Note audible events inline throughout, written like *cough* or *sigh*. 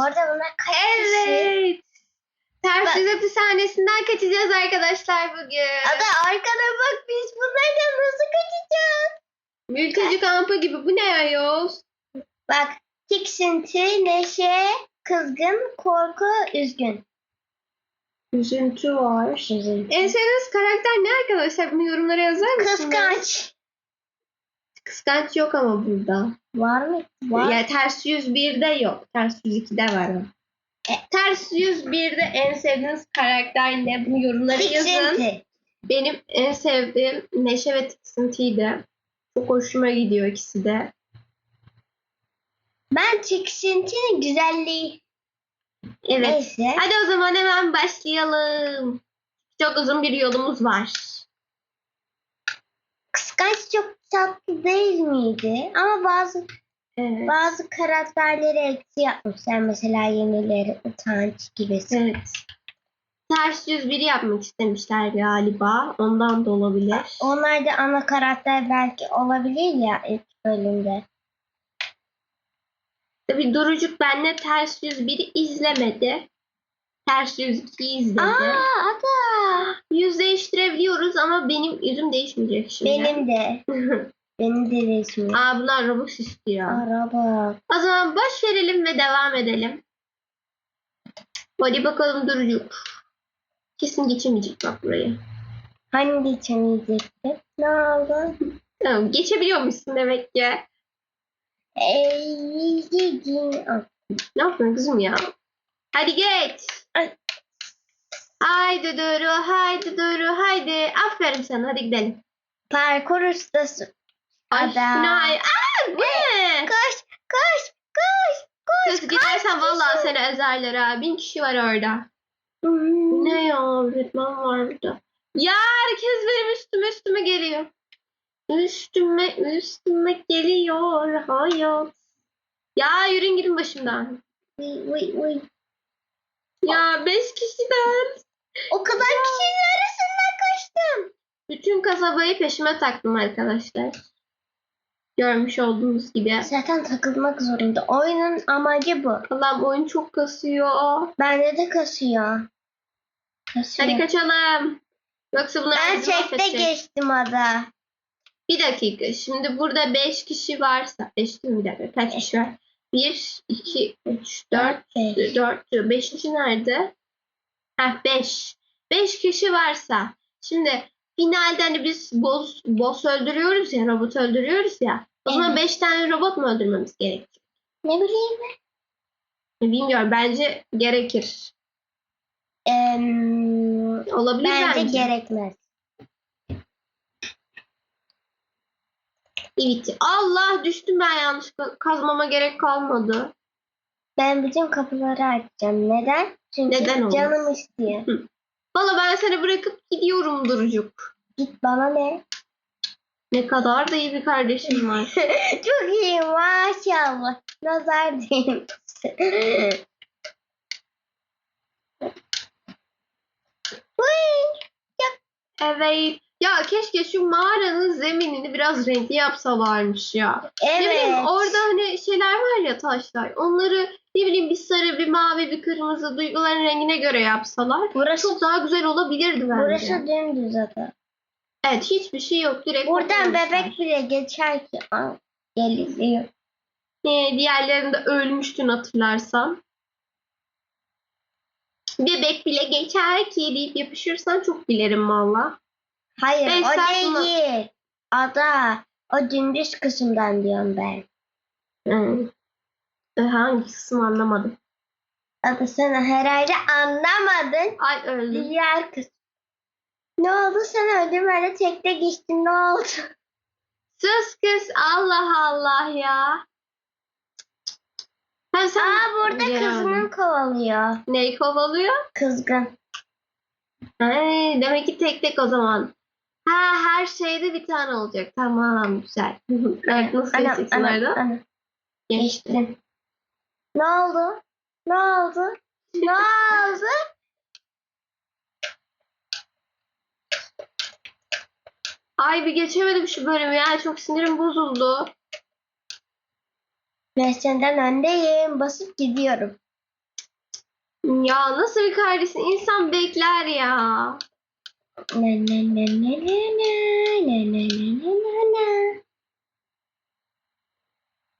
Bu arada bunlar kaç kişi? Evet. Ters Bak. yüz hapishanesinden kaçacağız arkadaşlar bugün. Ada arkana bak biz bunlardan nasıl kaçacağız? Mülteci kampı gibi. Bu ne ayol? Bak tiksinti, neşe, kızgın, korku, üzgün. Üzüntü var. Üzüntü. En sevdiğiniz karakter ne arkadaşlar? Bunu yorumlara yazar mısınız? Kıskanç. Kıskanç yok ama burada. Var mı? Var. Ya ters yüz 1'de yok. Ters yüz 2'de var o. E. Ters yüz 1'de en sevdiğiniz karakter ne? Bunu yorumlara yazın. Tiksinti. Benim en sevdiğim Neşe ve Tiksinti'ydi. Çok hoşuma gidiyor ikisi de. Ben tiksintinin güzelliği. Evet. Neyse. Hadi o zaman hemen başlayalım. Çok uzun bir yolumuz var. Kıskanç çok tatlı değil miydi? Ama bazı Evet. bazı karakterleri eksi yapmışlar. Mesela yenileri utanç gibisi. Evet. Ters yüz biri yapmak istemişler galiba. Ondan da olabilir. Onlar da ana karakter belki olabilir ya ilk bölümde. Tabii Durucuk benle ters yüz biri izlemedi. Ters yüz iki izledi. Aa ada. Yüz değiştirebiliyoruz ama benim yüzüm değişmeyecek şimdi. Benim de. *laughs* Benim de resmi. Aa bunlar Robux istiyor. Araba. O zaman boş verelim ve devam edelim. Hadi bakalım Durucuk. Kesin geçemeyecek bak burayı. Hani geçemeyecekti? Ne oldu? *laughs* Tamam geçebiliyormuşsun demek ki. Ey, Ne yapıyorsun kızım ya? Hadi geç. Ay. Haydi Duru, haydi Duru, haydi. Aferin sana, hadi gidelim. Parkur ustası. Ay, Ada. Günay. Aa, bu ne? Koş, koş, koş, koş. Kız gidersen vallahi seni ezerler ha. Bin kişi var orada. Hmm. Ne ya? Öğretmen var burada. Ya herkes benim üstüme üstüme geliyor. Üstüme üstüme geliyor hayat. Ya yürüyün gidin başımdan. Uy, uy, uy. Ya beş kişiden. O kadar kişinin arasından kaçtım. Bütün kasabayı peşime taktım arkadaşlar. Görmüş olduğunuz gibi. Zaten takılmak zorunda. Oyunun amacı bu. Allah'ım oyun çok kasıyor. Bende de kasıyor. Kasıyor. Hadi kaçalım. Yoksa bunlar ben bizi çekte mahvedecek. geçtim ada. Bir dakika. Şimdi burada 5 kişi varsa. 5 değil mi? Bir dakika. Kaç kişi var? 1, 2, 3, 4, Beş. 4, 5. nerede? Heh 5. 5 kişi varsa. Şimdi finalde hani biz boss, boss öldürüyoruz ya. Robot öldürüyoruz ya. O zaman Evet. 5 tane robot mu öldürmemiz gerekir? Ne bileyim Bilmiyorum. Bence gerekir. Em, Olabilir bence, bence. gerekmez. Evet. Allah düştüm ben yanlışlıkla. Kazmama gerek kalmadı. Ben bütün kapıları açacağım. Neden? Çünkü Neden canım istiyor. Valla ben seni bırakıp gidiyorum Durucuk. Git bana ne? Ne kadar da iyi bir kardeşim var. *laughs* Çok iyi maşallah. Nazar diyeyim. Huy. evet. Ya keşke şu mağaranın zeminini biraz renkli yapsalarmış ya. Ne bileyim Evet. orada hani şeyler var ya taşlar. Onları ne bileyim bir sarı, bir mavi, bir kırmızı duyguların rengine göre yapsalar. Burası, Çok daha güzel olabilirdi bence. burası dümdüz ada. Evet hiçbir şey yok. Direkt Buradan bebek bile geçer ki. Aa, geliyor. Ee, diğerlerinde ölmüştün hatırlarsan. Bebek bile geçer ki deyip yapışırsan çok bilerim valla. Hayır Beş o saat mı? değil. Ada. O dümdüz kısımdan diyorum ben. Hmm. Ee, Hangi kısmı anlamadım. Ada sen herhalde anlamadın. Ay öldüm. Diğer kısım. Ne oldu sen öldün böyle tekte geçtin ne oldu? Sus kız Allah Allah ya. Ha, sen Aa burada Ya. kızgın kovalıyor. Neyi kovalıyor? Kızgın. Ay, demek ki tek tek o zaman. Ha her şeyde bir tane olacak. Tamam güzel. *laughs* evet, nasıl geçeceksin ana, orada? ana. Geçti. Geçtim. Ne oldu? Ne oldu? Ne oldu? Ay bir geçemedim şu bölümü ya. Çok sinirim bozuldu. Ben senden öndeyim. Basıp gidiyorum. Ya nasıl bir kardeşsin? İnsan bekler ya. Ne ne ne ne ne ne ne ne ne ne ne.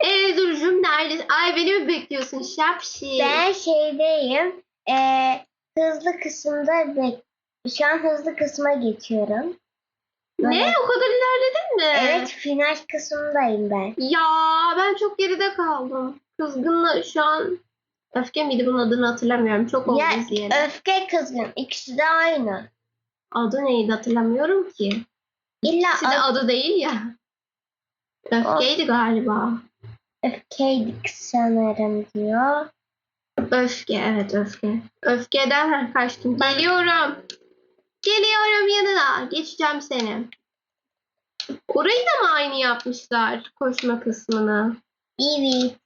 Ee Duru'cum neredesin? Ay beni mi bekliyorsun şapşi? Ben şeydeyim. Ee, hızlı kısımda bek şu an hızlı kısma geçiyorum. Ne? O kadar ilerledin mi? Evet final kısmındayım ben. Ya ben çok geride kaldım. Kızgınla şu an Öfke miydi bunun adını hatırlamıyorum. Çok oldu Ya, izleyeli. Öfke kızgın. İkisi de aynı. Adı neydi hatırlamıyorum ki. İlla İkisi de ad- adı değil ya. Öfkeydi galiba. Öfkeydik sanırım diyor. Öfke evet öfke. Öfkeden kaçtım. Geliyorum. Geliyorum yanına. Geçeceğim seni. Orayı da mı aynı yapmışlar koşma kısmını? Evet.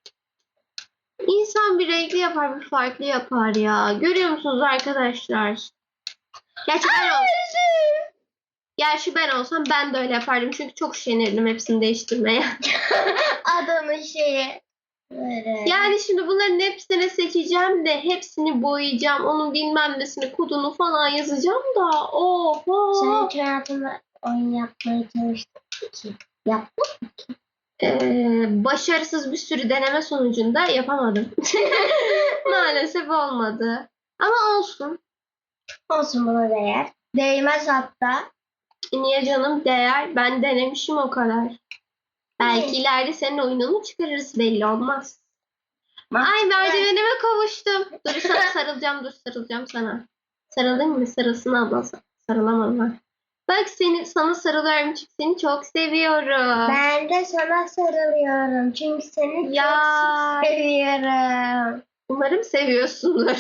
İnsan bir renkli yapar bir farklı yapar ya. Görüyor musunuz arkadaşlar? Gerçi ben, ol- Gerçi ben olsam ben de öyle yapardım. Çünkü çok üşenirdim hepsini değiştirmeye. *laughs* Adamın şeyi. Böyle. Yani şimdi bunların hepsini seçeceğim de hepsini boyayacağım. Onun bilmem nesini kodunu falan yazacağım da. Sen Oho. hiç hayatında oyun yapmaya çalıştın ki. Yap. Ee, başarısız bir sürü deneme sonucunda yapamadım. *laughs* Maalesef olmadı. Ama olsun. Olsun buna değer. Değmez hatta. Niye canım değer? Ben denemişim o kadar. Belki ileride senin oyununu çıkarırız belli olmaz. Ay merdivenime kavuştum. Dur sana sarılacağım dur sarılacağım sana. Sarılayım mı? Sarılsın abla. Sarılamadım ha. Bak seni sana sarılıyorum çünkü seni çok seviyorum. Ben de sana sarılıyorum. Çünkü seni Ya. çok seviyorum. Umarım seviyorsundur.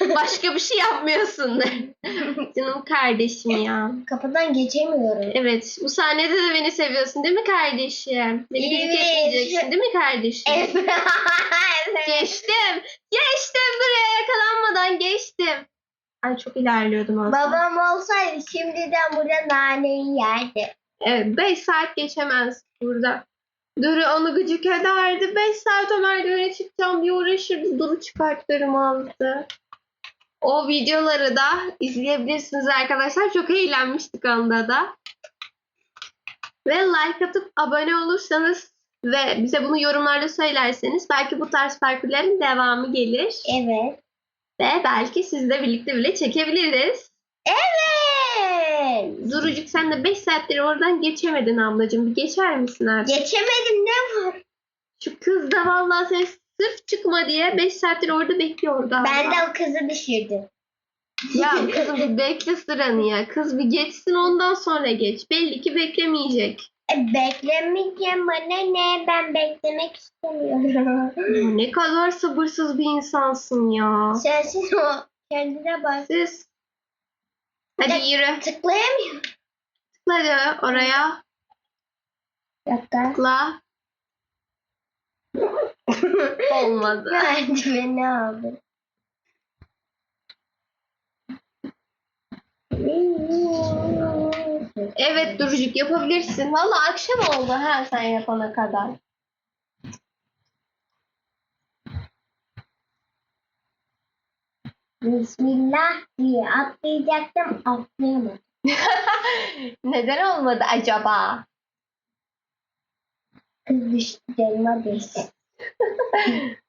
*laughs* Başka bir şey yapmıyorsundur. *laughs* Canım kardeşim ya. Kapıdan geçemiyorum. Evet bu sahnede de beni seviyorsun değil mi kardeşim? Beni gıcık Evet. etmeyeceksin değil mi kardeşim? Evet. *laughs* Geçtim. Geçtim buraya yakalanmadan geçtim. Ay çok ilerliyordum aslında. Babam olsaydı şimdiden burada naneyi yerdi. Evet 5 saat geçemez burada. Duru onu gıcık ederdi. 5 saat o merdivene çıkacağım diye uğraşırdı. Duru çıkartlarım aldı. O videoları da izleyebilirsiniz arkadaşlar. Çok eğlenmiştik onda da. Ve like atıp abone olursanız ve bize bunu yorumlarda söylerseniz belki bu tarz parkurların devamı gelir. Evet. Ve belki sizle birlikte bile çekebiliriz. Evet. Durucuk sen de 5 saattir oradan geçemedin ablacığım. Bir geçer misin artık? Geçemedim ne var? Şu kız da vallahi sen sırf çıkma diye 5 saattir orada bekliyor galiba. Ben de o kızı düşürdüm. Ya kızım bir bekle sıranı ya. Kız bir geçsin ondan sonra geç. Belli ki beklemeyecek. E, beklemeyeceğim bana ne? Ben beklemek istemiyorum. Ya ne kadar sabırsız bir insansın ya. Sensin o. Kendine bak. Siz. Hadi yürü. Tıklayamıyorum. Hadi oraya. Bir dakika. Tıkla. *laughs* Olmadı. Merdiveni aldım. Evet Durucuk yapabilirsin. Valla akşam oldu ha sen yapana kadar. Bismillah diye atlayacaktım atlayamadım. *laughs* Neden olmadı acaba? Kız düştü canıma değsin. *laughs*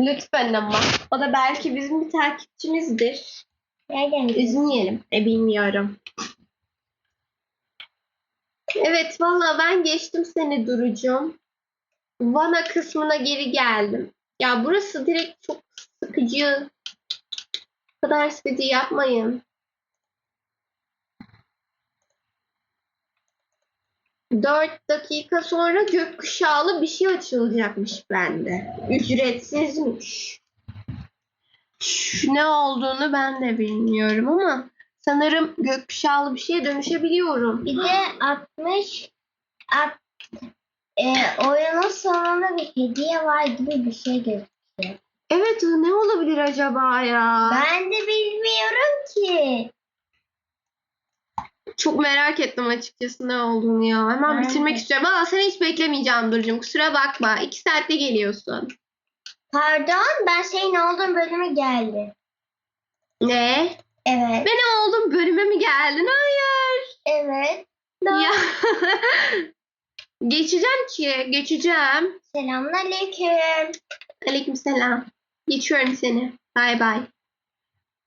Lütfen ama. O da belki bizim bir takipçimizdir. Nereden? Üzmeyelim. E bilmiyorum. Evet valla ben geçtim seni Duru'cum. Vana kısmına geri geldim. Ya burası direkt çok sıkıcı. Bu kadar sıkıcı yapmayın. Dört dakika sonra gökkuşağlı bir şey açılacakmış bende. Ücretsizmiş. Şu ne olduğunu ben de bilmiyorum ama sanırım gökkuşağlı bir şeye dönüşebiliyorum. Bir de 60 at, e, oyunun sonunda bir hediye var gibi bir şey gözüküyor. Evet ne olabilir acaba ya? Ben de bilmiyorum ki. Çok merak ettim açıkçası ne olduğunu ya. Hemen Ben bitirmek de. istiyorum. Ama seni hiç beklemeyeceğim Durcuğum. Kusura bakma. İki saatte geliyorsun. Pardon ben senin olduğun bölüme geldim. Ne? Evet. Ben oldum? Bölüme mi geldin? Hayır. Evet. Ya. *laughs* geçeceğim ki. Geçeceğim. Selamünaleyküm. Aleykümselam. Geçiyorum seni. Bay bay.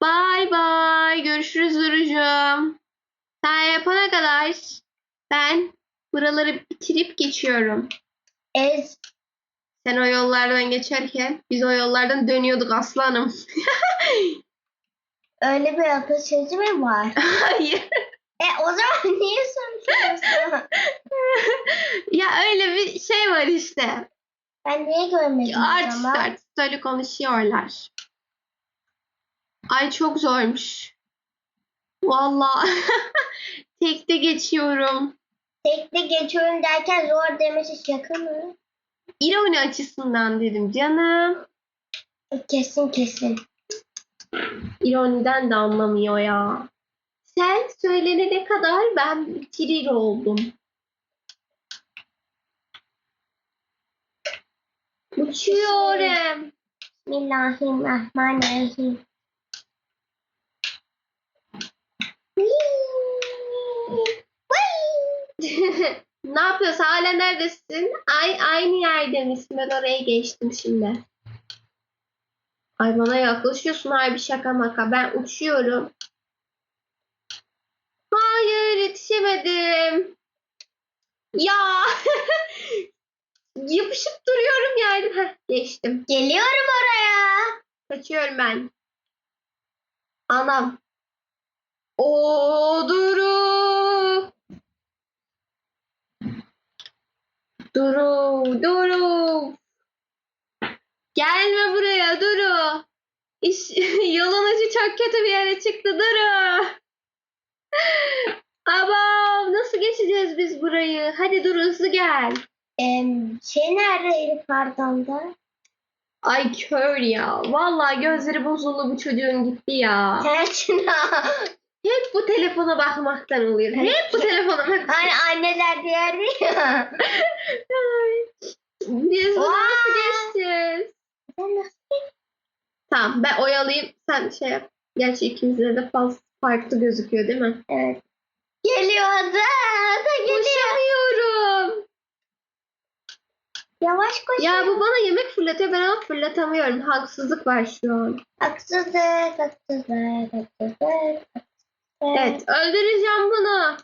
Bay bay. Görüşürüz Duru'cum. Sen yapana kadar ben buraları bitirip geçiyorum. Ez. Sen o yollardan geçerken biz o yollardan dönüyorduk aslanım. *laughs* Öyle bir atasözü mü var? Hayır. E o zaman *laughs* niye soruyorsun? *laughs* ya öyle bir şey var işte. ben niye görmedim Artist zaman? artist öyle konuşuyorlar. Ay çok zormuş. Vallahi *laughs* tekte geçiyorum. Tekte geçiyorum derken zor demesi şaka mı? İroni açısından dedim canım. Kesin kesin. İroniden de anlamıyor ya. Sen söylenene kadar ben bitirir oldum. Uçuyorum. Bismillahirrahmanirrahim. *laughs* ne yapıyorsun? Hala neredesin? Ay aynı yerde misin? Ben oraya geçtim şimdi. Ay bana yaklaşıyorsun. Ay bir şaka maka. Ben uçuyorum. Hayır yetişemedim. Ya. *laughs* Yapışıp duruyorum yani. Heh, geçtim. Geliyorum oraya. Kaçıyorum ben. Anam. O Duru. Duru, Duru. Gelme buraya Duru. İş, *laughs* yolun ucu çok kötü bir yere çıktı Duru. *laughs* Abam nasıl geçeceğiz biz burayı? Hadi Duru hızlı gel. Em, şey nerede Elif Arda'nda? Ay kör ya. Vallahi gözleri bozuldu bu çocuğun gitti ya. Tersine. Hep bu telefona bakmaktan oluyor. Hep bu telefona bak. hani anneler derdi ya. Biz bunu nasıl geçeceğiz? Ben nasıl- Tamam ben oyalayayım. Sen şey yap. Gerçi ikimizde de fazla farklı gözüküyor değil mi? Evet. Geliyor da, da geliyor. Koşamıyorum. Yavaş koş. Ya bu bana yemek fırlatıyor. Ben onu fırlatamıyorum. Haksızlık var şu an. Haksızlık, haksızlık, haksızlık. Evet öldüreceğim bunu.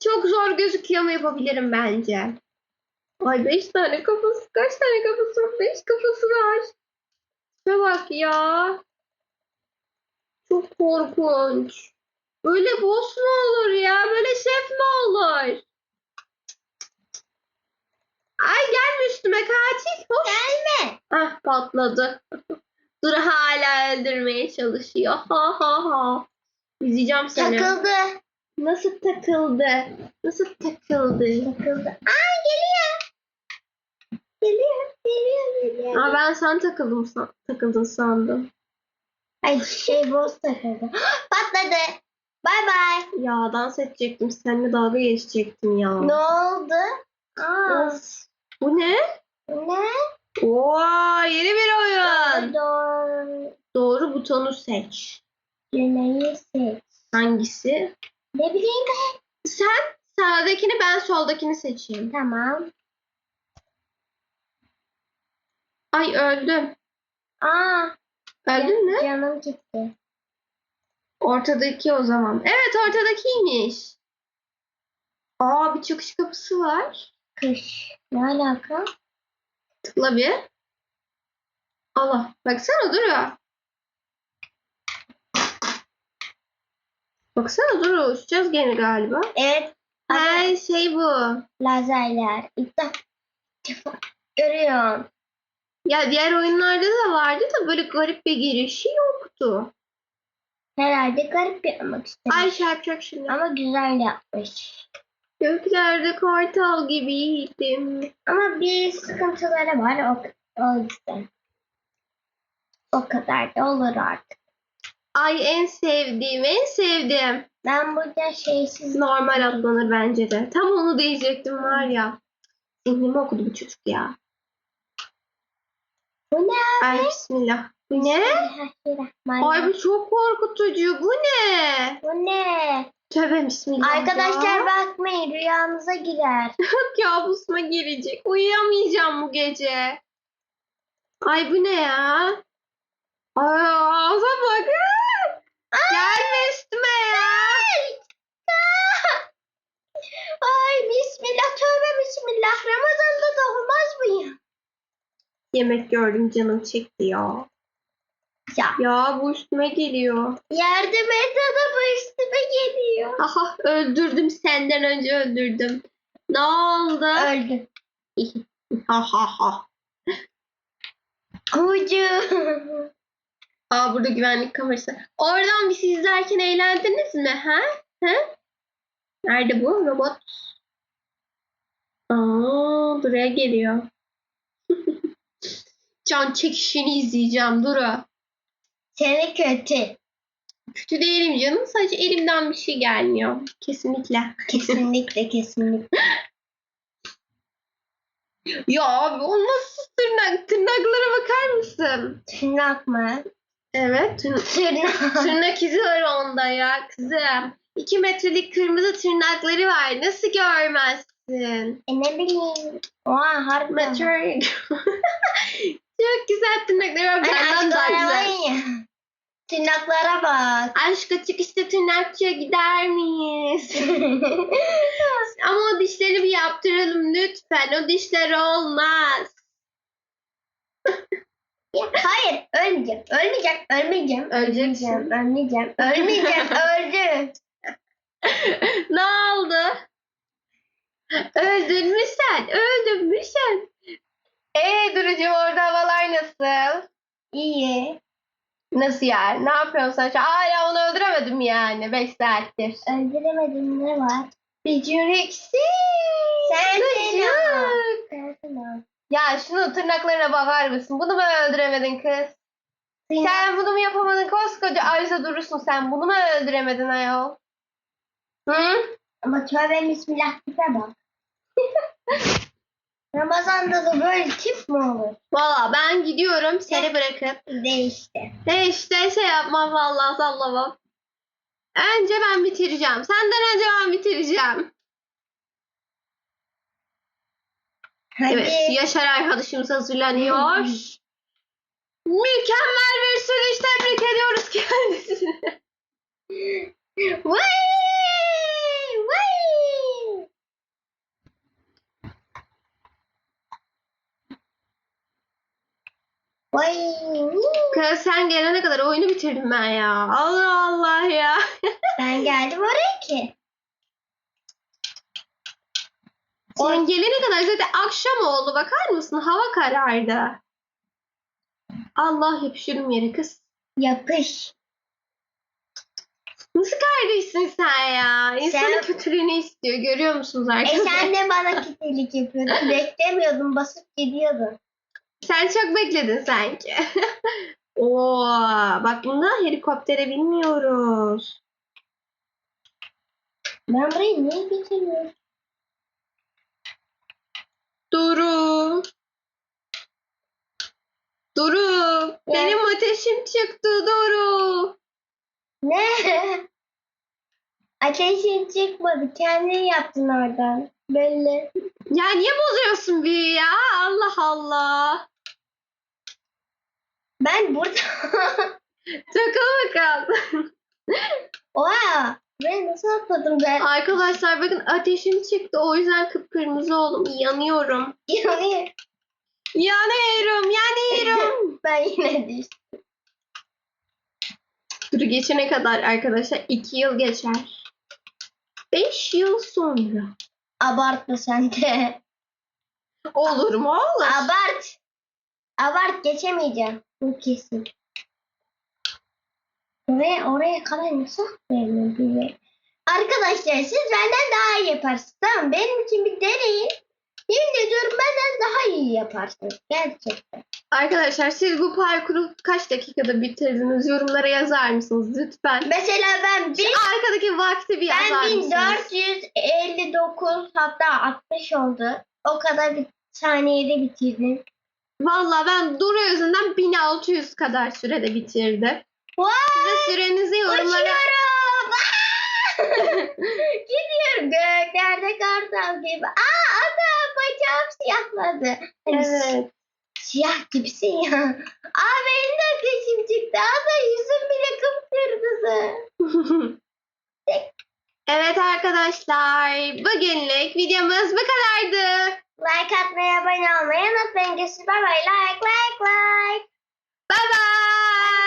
Çok zor gözüküyor mu yapabilirim bence. Ay beş tane kafası. Kaç tane kafası var? Beş kafası var. Şuna bak ya. Çok korkunç. Böyle boss mu olur ya? Böyle şef mi olur? Ay gelme üstüme katil. Hoş. Gelme. Ah patladı. *laughs* Dur hala öldürmeye çalışıyor. Ha ha ha. İzleyeceğim seni. Takıldı. Nasıl takıldı? Nasıl takıldı? Takıldı. Aa geliyor. Geliyor, geliyor, geliyor. Aa, ben sen takıldım san takıldın sandım. Ay şey boz takıldı. *gasps* Patladı. Bay bay. Ya dans edecektim. Seninle dalga geçecektim ya. Ne oldu? Aa, Of. Bu ne? ne? Oo, yeni bir oyun. Doğru. Doğru butonu seç. Düğmeyi seç. Hangisi? Ne bileyim ben. Sen sağdakini ben soldakini seçeyim. Tamam. Ay öldüm. Aa, Öldün mü? canım gitti. Ortadaki o zaman. Evet ortadakiymiş. Aa bir çıkış kapısı var. Kış. Ne alaka? Tıkla bir. Allah. Baksana Duru. Baksana Duru. Uçacağız gene galiba. Evet. Her şey bu. Lazerler. İlk defa görüyorum. Ya diğer oyunlarda da vardı da böyle garip bir girişi yoktu. Herhalde garip yapmak istedim. Ay çarpacak şimdi. Ama güzel yapmış. Göklerde kartal gibiydim. Ama bir sıkıntıları var. O, o yüzden. O kadar da olur artık. Ay en sevdiğim, en sevdiğim. Ben burada şeysiz Normal atlanır bence de. Tam onu diyecektim var ya. Zihnimi okudu bu çocuk ya. Bu ne? Ay bismillah. Ne? Ay bu çok korkutucu. Bu ne? Bu ne? Tövbe bismillah. Arkadaşlar ya. bakmayın rüyanıza girer. *laughs* kabusuma girecek. Uyuyamayacağım bu gece. Ay bu ne ya? Ay ağza bak. Gelme üstüme ya. Ay bismillah tövbe bismillah. Ramazan'da da olmaz mı ya? Yemek gördüm canım çekti ya. Ya Ya bu üstüme geliyor. yardım et da bu üstüme geliyor. Aha öldürdüm senden önce öldürdüm. Ne oldu? Öldü. ha ha ha. Kucu. Aa burada güvenlik kamerası. Oradan bir siz izlerken eğlendiniz mi? Ha? Ha? Nerede bu robot? Aa buraya geliyor. *laughs* Can çekişini izleyeceğim Duru. Seni kötü. Kötü değilim canım. Sadece elimden bir şey gelmiyor. Kesinlikle. Kesinlikle *laughs* kesinlikle. Ya abi o nasıl tırnak? Tırnaklara bakar mısın? Tırnak mı? Evet. tırn- Tırnak. tırnak izi var onda ya kızım. İki metrelik kırmızı tırnakları var. Nasıl görmezsin? E ne bileyim. Oha harbiden. Metre. *laughs* Çok güzel tırnakları var. Benden daha güzel. Tırnaklara bak. Aşk açık işte tırnakçıya gider miyiz? *laughs* Ama o dişleri bir yaptıralım lütfen. O dişler olmaz. Ya, Hayır ölmeyeceğim. Ölmeyeceğim. Ölmeyeceğim. Öleceksin. Ölmeyeceğim. Ölmeyeceğim. *laughs* Öldü. *laughs* ne oldu? Öldün mü sen? Öldün mü sen? Ee Duru'cum orada havalar nasıl? İyi. Nasıl yani? Ne yapıyorsun sen? Hala onu öldüremedim yani 5 saattir. Öldüremedim ne var? Beceriksiz. Sen Gıcık. Sensin Ya şunu tırnaklarına bakar mısın? Bunu mu öldüremedin kız? Sen bunu mu yapamadın? Koskoca Ayza durursun sen. Bunu mu öldüremedin ayol? Hı? Ama tövbe bismillah tipe bak. *laughs* Ramazan'da da böyle tip mi olur? Valla ben gidiyorum seni bırakıp. Değişti. He işte şey yapmam vallahi sallamam. Önce ben bitireceğim. Senden önce ben bitireceğim. Hadi. Evet Yaşar arkadaşımız hazırlanıyor. *laughs* Mükemmel bir sürüş tebrik ediyoruz kendisini. Vay! Vay! Kız sen gelene kadar oyunu bitirdim ben ya. Allah Allah ya. *laughs* Ben geldim oraya ki. Sen gelene kadar zaten akşam oldu. Bakar mısın? Hava karardı. Allah yapışırım yere kız. Yapış. Nasıl kardeşsin sen ya? İnsanın Sen- kötülüğünü istiyor. Görüyor musunuz E arkadaşlar? sen de bana kitelik yapıyordun. *laughs* Beklemiyordun. Basıp gidiyordun. Sen çok bekledin sanki. *laughs* Oo, bak bunda helikoptere binmiyoruz. Ben burayı niye getiriyorum? Duru. Duru. Benim ateşim çıktı Duru. Ne? *laughs* Ateşin çıkmadı. Kendin yaptın oradan. Belli. Ya niye bozuyorsun büyüyü ya? Allah Allah. Ben burada. *laughs* Takıl bakalım. Oha! Ben nasıl atladım ben? Arkadaşlar bakın ateşim çıktı. O yüzden kıpkırmızı oldum. Yanıyorum. Yani Yanıyorum. Yanıyorum. *laughs* ben yine düştüm. Duru geçene kadar arkadaşlar 2 yıl geçer. 5 yıl sonra. Abartma sen de. Olur mu olur? Abart. Abart geçemeyeceğim. Bu kesin. Oraya, oraya kadar nasıl atlayalım diye. Arkadaşlar siz benden daha iyi yaparsınız. Tamam benim için bir deneyin. Yemin ediyorum benden daha iyi yaparsınız. Gerçekten. Arkadaşlar siz bu parkuru kaç dakikada bitirdiniz? Yorumlara yazar mısınız lütfen? Mesela ben bir Arkadaki vakti bir yazar Ben mısınız? 1459 hatta 60 oldu. O kadar bir saniyede bitirdim. Valla ben Duru yüzünden 1600 kadar sürede bitirdim. Wow! Size sürenizi yorumlara... *laughs* *laughs* Gidiyorum göklerde kartal gibi. Aa bacağım siyahladı. Hani Evet. Siyah gibisin ya. Aa benim de ateşim çıktı. Aa yüzüm bile kıpkırmızı. *laughs* evet arkadaşlar. Bugünlük videomuz bu kadardı. Like atmayı, abone olmayı unutmayın. Görüşürüz. Bye bye. Like, like, like. Bye bye.